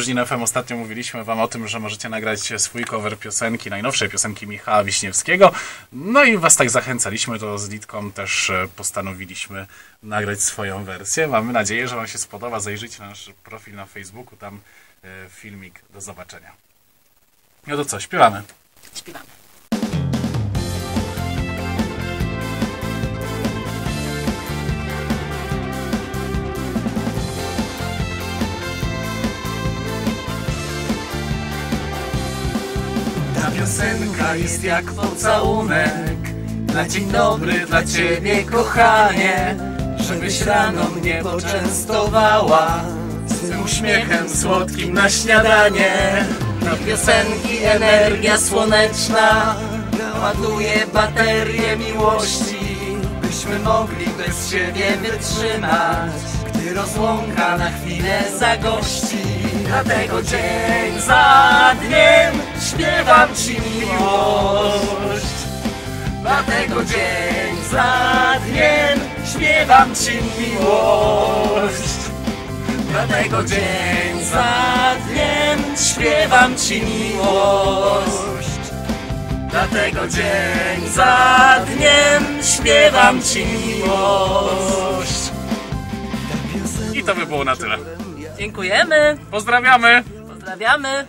Żnin FM ostatnio mówiliśmy Wam o tym, że możecie nagrać swój cover piosenki, najnowszej piosenki Michała Wiśniewskiego. No i Was tak zachęcaliśmy, to z Litką też e, postanowiliśmy nagrać swoją wersję. Mamy nadzieję, że Wam się spodoba. Zajrzyjcie na nasz profil na Facebooku, tam e, filmik do zobaczenia. No to co, śpiewamy. Śpiewamy. Ta piosenka jest jak pocałunek. Na dzień dobry dla ciebie kochanie Żebyś rano mnie poczęstowała. Swym uśmiechem słodkim na śniadanie. Do piosenki energia słoneczna Ładuje baterię miłości Byśmy mogli bez siebie wytrzymać Gdy rozłąka na chwilę zagości. Dlatego dzień za dniem śpiewam ci miłość Dlatego dzień za dniem śpiewam ci miłość Dlatego dzień za dniem śpiewam ci miłość Dlatego dzień za dniem śpiewam ci miłość I to by było na tyle. Dziękujemy, Pozdrawiamy! pozdrawiamy.